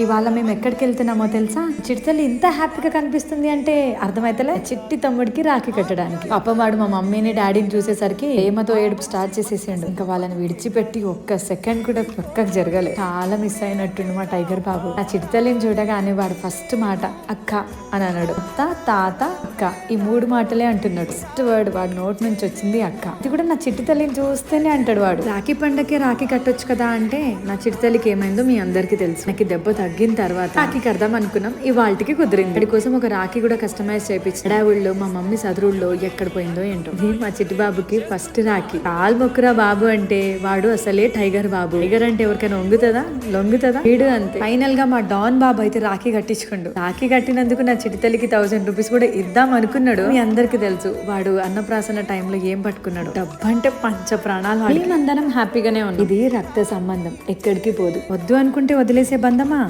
ఇవాళ మేము ఎక్కడికి వెళ్తున్నామో తెలుసా? చిట్తల్లి ఇంత హ్యాపీగా కనిపిస్తుంది అంటే అర్థమైతలే? చిట్టి తమ్ముడికి రాఖీ కట్టడానికి. పాపవాడు మా మమ్మీని డాడీని చూసేసరికి ఏమతో ఏడుపు స్టార్ట్ చేసేసిండు. ఇంకా వాళ్ళని విడిచిపెట్టి ఒక్క సెకండ్ కూడా పక్కకు జరగలేదు చాలా మిస్ అయినట్టుండు మా టైగర్ బాబు. ఆ చిట్తల్లిని చూడగానే వాడు ఫస్ట్ మాట అక్క అని అన్నాడు. అత్త తాత అక్క ఈ మూడు మాటలే అంటున్నాడు. ఫస్ట్ వర్డ్ వాడు నోట్ నుంచి వచ్చింది అక్క. ఇది కూడా నా చిట్టి తల్లిని చూస్తేనే అంటాడు వాడు. రాఖీ పండగకి రాఖీ కట్టొచ్చు కదా అంటే నా చిట్టి తల్లికి ఏమైందో మీ అందరికీ తెలుసు. నాకు దెబ్బ తగ్గిన తర్వాత రాఖీ కడదాం అనుకున్నాం. ఈ వాళ్ళకి కుదిరింది. వాడి కోసం ఒక రాఖీ కూడా కస్టమైజ్ చేయించి. డావుల్లో మా మమ్మీ చదువుల్లో ఎక్కడ పోయిందో ఏంటో. మా చిట్టి బాబుకి ఫస్ట్ రాఖీ. కాల్ మొక్కురా బాబు అంటే వాడు అసలే టైగర్ బాబు. టైగర్ అంటే ఎవరికైనా వంగుతుందా? లొంగుతుందా? వీడు అంతే. ఫైనల్గా మా డాన్ బాబు అయితే రాఖీ కట్టించుకుండు. రాఖీ కట్టినందుకు నా చిట్టి తల్లికి థౌసండ్ రూపీస్ కూడా ఇద్దాం అనుకున్నాడు. మీ అందరికి తెలుసు వాడు అన్నప్రాసన టైంలో ఏం పట్టుకున్నాడు. డబ్బు అంటే పంచ ప్రాణాలు మేమందరం హ్యాపీగానే ఉన్నాం. ఇది రక్త సంబంధం. ఎక్కడికి పోదు. వద్దు అనుకుంటే వదిలేసే బంధమా?